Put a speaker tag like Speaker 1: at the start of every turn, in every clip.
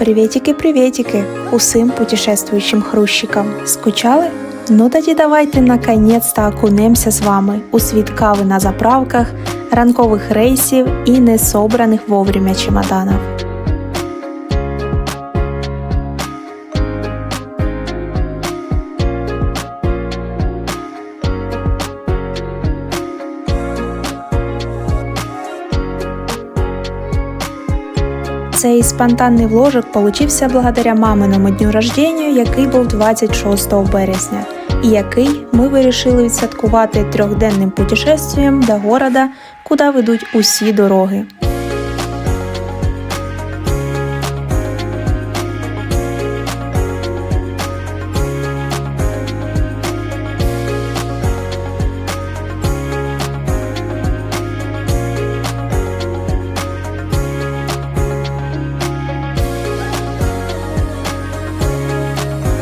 Speaker 1: Приветики-приветики усім путешествуючим хрущикам. Скучали? Ну тоді давайте наконець-то окунемося з вами у світ кави на заправках, ранкових рейсів і несобраних вовремя чемоданів. Цей спонтанний вложик получився благодаря маминому дню рождення, який був 26 березня, і який ми вирішили відсвяткувати трьохденним путешествием до города, куди ведуть усі дороги.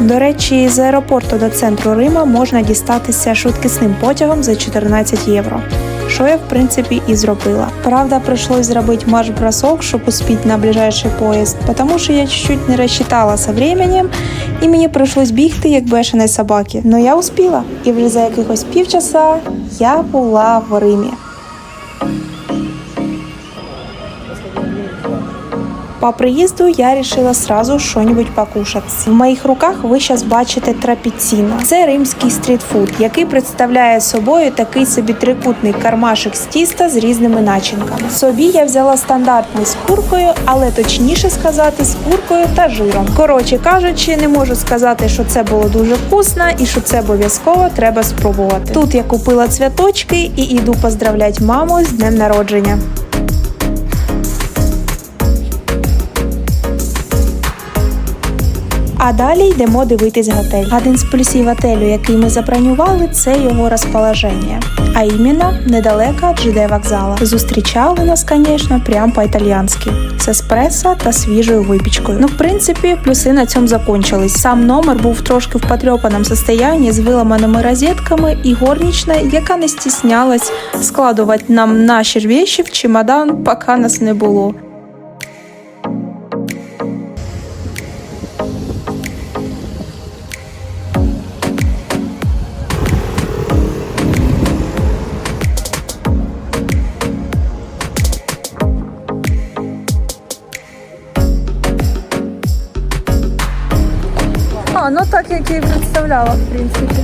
Speaker 1: До речі, з аеропорту до центру Рима можна дістатися швидкісним потягом за 14 євро. Що я в принципі і зробила. Правда, прийшлось зробити марш-бросок, щоб успіти на ближайший поїзд, тому що я чуть-чуть не розчитала з временем, і мені прийшлось бігти як бешеної собаки. Но я успіла, і вже за якихось півчаса я була в Римі. По приїзду я решила сразу що-нибудь покушати. В моїх руках ви зараз бачите трапіціно. Це римський стрітфуд, який представляє собою такий собі трикутний кармашик з тіста з різними начинками. Собі я взяла стандартний з куркою, але точніше сказати з куркою та жиром. Коротше кажучи, не можу сказати, що це було дуже вкусно і що це обов'язково треба спробувати. Тут я купила цвяточки і йду поздравляти маму з днем народження. А далі йдемо дивитись готель. Один з плюсів готелю, який ми забронювали, це його розположення. А іменно недалеко від ЖД вокзала. Зустрічали нас, звісно, прям по-італіянськи з еспресо та свіжою випічкою. Ну, в принципі, плюси на цьому закончились. Сам номер був трошки в потрьопаному состоянні з виламаними розетками і горнічна, яка не стіснялась складувати нам наші вещи в чемодан, поки нас не було.
Speaker 2: А, ну так, як і представляла, в принципі.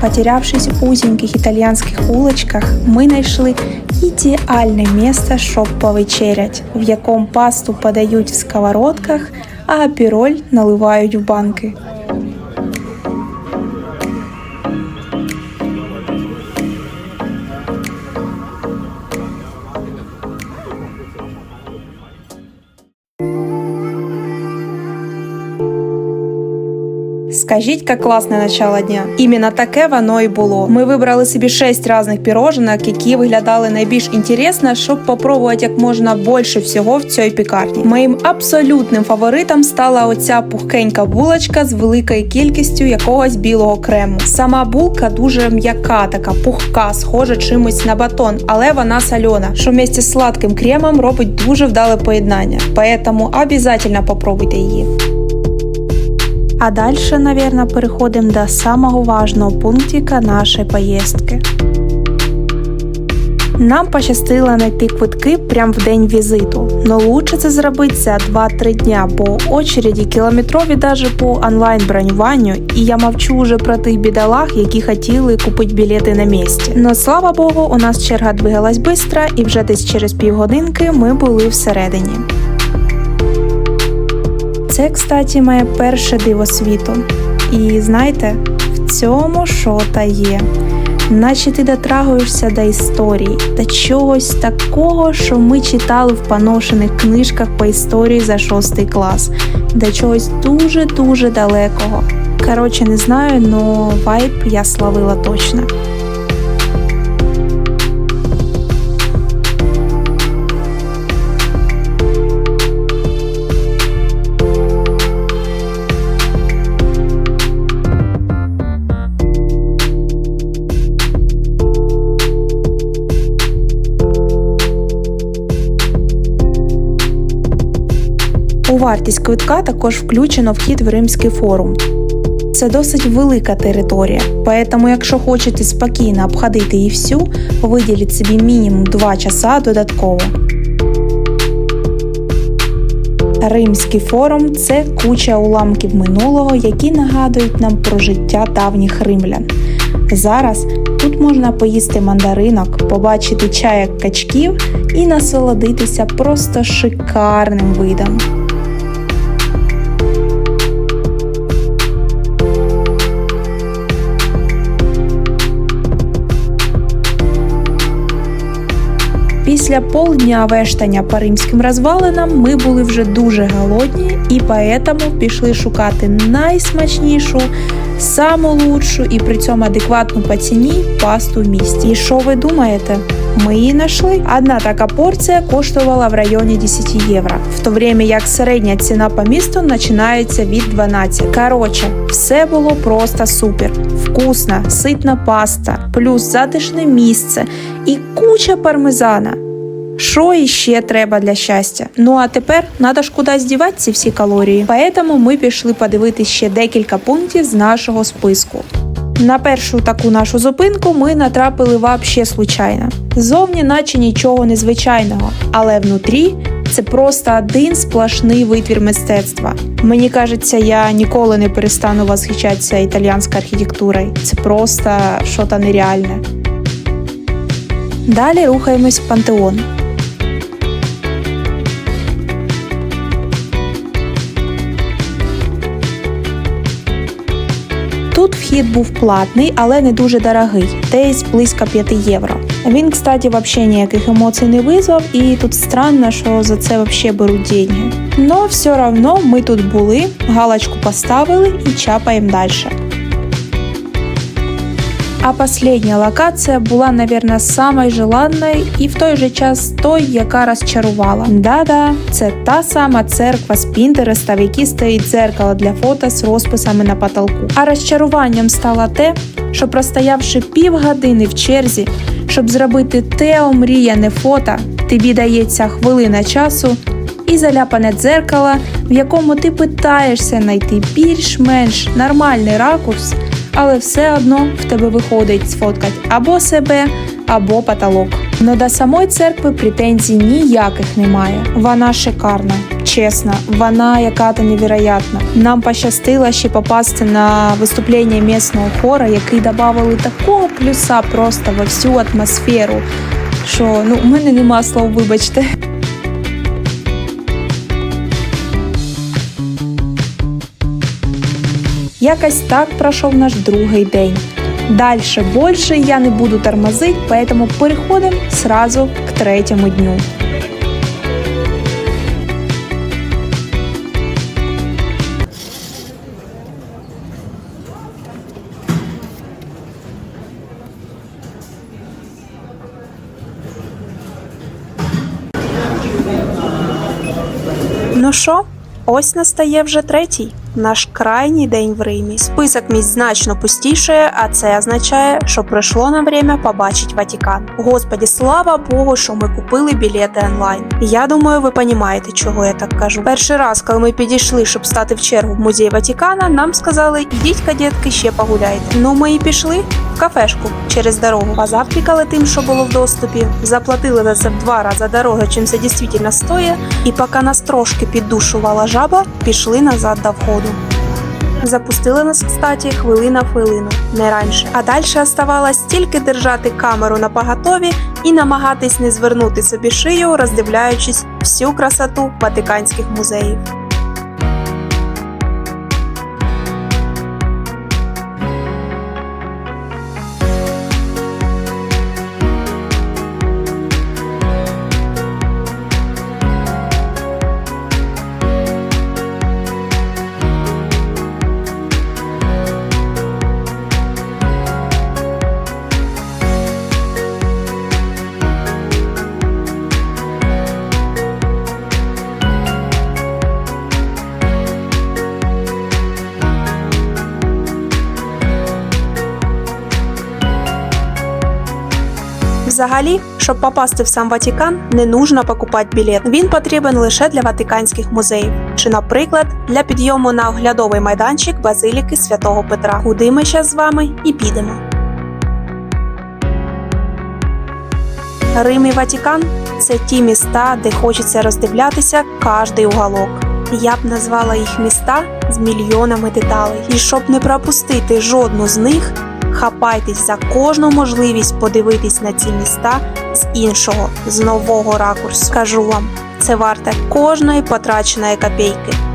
Speaker 1: Потерявшись в узеньких итальянских улочках, ми знайшли ідеальне місце, щоб повечерять, в якому пасту подають в сковородках, а апіроль наливають в банки. Скажіть, як класне начало дня. Іменно таке воно і було. Ми вибрали собі шість різних піроженок, які виглядали найбільш інтересно, щоб попробувати як можна більше всього в цій пікарні. Моїм абсолютним фаворитом стала оця пухкенька булочка з великою кількістю якогось білого крему. Сама булка дуже м'яка, така пухка, схожа чимось на батон, але вона сальона, що вместе з сладким кремом робить дуже вдале поєднання. Поэтому обязательно попробуйте її. А дальше, наверное, переходимо до самого важного пунктика нашої поїздки. Нам пощастило знайти квитки прямо в день візиту, но лучше це зробити за 2-3 дня, бо очереді кілометрові даже по онлайн бронюванню, і я мовчу вже про тих бідолах, які хотіли купити білети на місці. Но слава Богу, у нас черга двигалась швидко, і вже десь через півгодинки ми були всередині. Це, кстати, моє перше диво світу. І знаєте, в цьому що та є. Наче ти дотрагуєшся до історії, до чогось такого, що ми читали в поношених книжках по історії за шостий клас, до чогось дуже-дуже далекого. Коротше, не знаю, но вайб я славила точно. Вартість квитка також включено вхід в Римський форум. Це досить велика територія, поэтому якщо хочете спокійно обходити її всю, виділіть собі мінімум 2 часа додатково. Римський форум це куча уламків минулого, які нагадують нам про життя давніх римлян. Зараз тут можна поїсти мандаринок, побачити чаяк качків і насолодитися просто шикарним видом. Після полдня вештання по римським розвалинам ми були вже дуже голодні і поэтому пішли шукати найсмачнішу, саму лучшу і при цьому адекватну по ціні пасту в місті. І що ви думаєте? Ми її знайшли. Одна така порція коштувала в районі 10 євро, в то время як середня ціна по місту починається від 12. Коротше, все було просто супер. Вкусна, ситна паста, плюс затишне місце і куча пармезана. Що іще треба для щастя? Ну а тепер треба ж кудись дівати ці всі калорії. Поэтому ми пішли подивитися ще декілька пунктів з нашого списку. На першу таку нашу зупинку ми натрапили вообще случайно. Зовні, наче нічого незвичайного, але внутрі це просто один сплошний витвір мистецтва. Мені кажеться, я ніколи не перестану восхищатися італійською архітектурою. Це просто щось нереальне. Далі рухаємось в пантеон. Вхід був платний, але не дуже дорогий, десь близько 5 євро. Він, кстати, вообще ніяких емоцій не визвав, і тут странно, що за це вообще беруть деньги. Но все одно ми тут були, галочку поставили і чапаємо далі. А последня локація була, наверное, самой желанною і в той же час той, яка розчарувала. Да-да, це та сама церква з Пінтереста, в якій стоїть дзеркало для фото з розписами на потолку. А розчаруванням стало те, що простоявши півгодини в черзі, щоб зробити те омріяне фото, тобі дається хвилина часу і заляпане дзеркало, в якому ти питаєшся знайти більш-менш нормальний ракурс, але все одно в тебе виходить сфоткати або себе, або потолок. Но до самої церкви претензій ніяких немає. Вона шикарна, чесно, вона яка-то невероятна. Нам пощастило ще попасти на виступлення місного хора, який додавали такого плюса просто во всю атмосферу. Що ну у мене нема слов, вибачте. Якось так пройшов наш другий день. Дальше більше я не буду тормозить, поэтому переходимо сразу к третьому дню. Ну що, ось настає вже третій. Наш крайній день в Римі. Список місць значно пустішає, а це означає, що прийшло нам время побачить Ватикан. Господі, слава Богу, що ми купили білети онлайн. Я думаю, ви розумієте, чого я так кажу. Перший раз, коли ми підійшли, щоб стати в чергу в музей Ватикана, нам сказали, ідіть, кадетки, ще погуляйте. Ну, ми і пішли в кафешку через дорогу. Позавтракали тим, що було в доступі, заплатили за це в два рази дорого, чим це дійсно стоїть, і поки нас трошки піддушувала жаба, пішли назад до входу. Запустили нас, кстати, хвилина в хвилину, не раніше. А далі оставалось тільки держати камеру на поготові і намагатись не звернути собі шию, роздивляючись всю красоту ватиканських музеїв. Взагалі, щоб попасти в сам Ватикан, не нужно покупати білет. Він потрібен лише для ватиканських музеїв, чи, наприклад, для підйому на оглядовий майданчик Базиліки Святого Петра, куди ми зараз з вами і підемо. Рим і Ватикан це ті міста, де хочеться роздивлятися кожний уголок. Я б назвала їх міста з мільйонами деталей. І щоб не пропустити жодну з них, хапайтесь за кожну можливість подивитись на ці міста з іншого, з нового ракурсу. Скажу вам, це варте кожної потраченої копійки.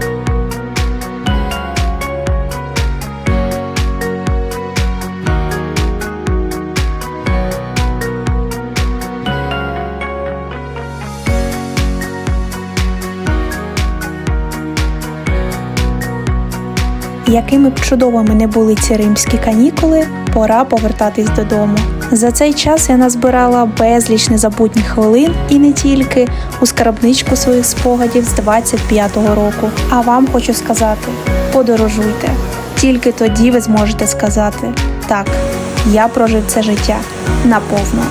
Speaker 1: Якими б чудовими не були ці римські канікули, пора повертатись додому. За цей час я назбирала безліч незабутніх хвилин і не тільки у скарбничку своїх спогадів з 25-го року. А вам хочу сказати: подорожуйте. Тільки тоді ви зможете сказати: так, я прожив це життя наповно.